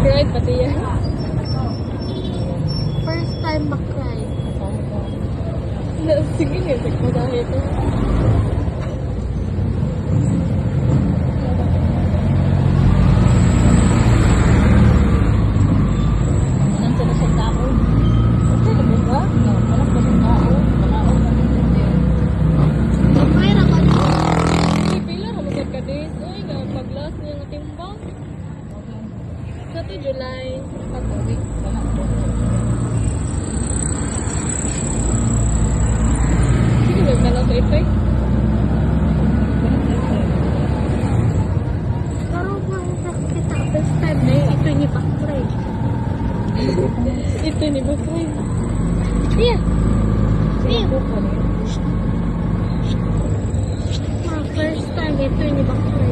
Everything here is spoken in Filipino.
Nag-ride pati yan. First time mag-cry. Na, sige nga, nagmadahe ko. Anong sa sa tao? Okay na ba? No, alam ko sa to July, pag-uwi ko ng Sige, wag na lang sa ito eh. first time na yun. Ito ni Bakray. Ito ni Bakray. Iya. Iya. Mga first time, ito ni Bakray.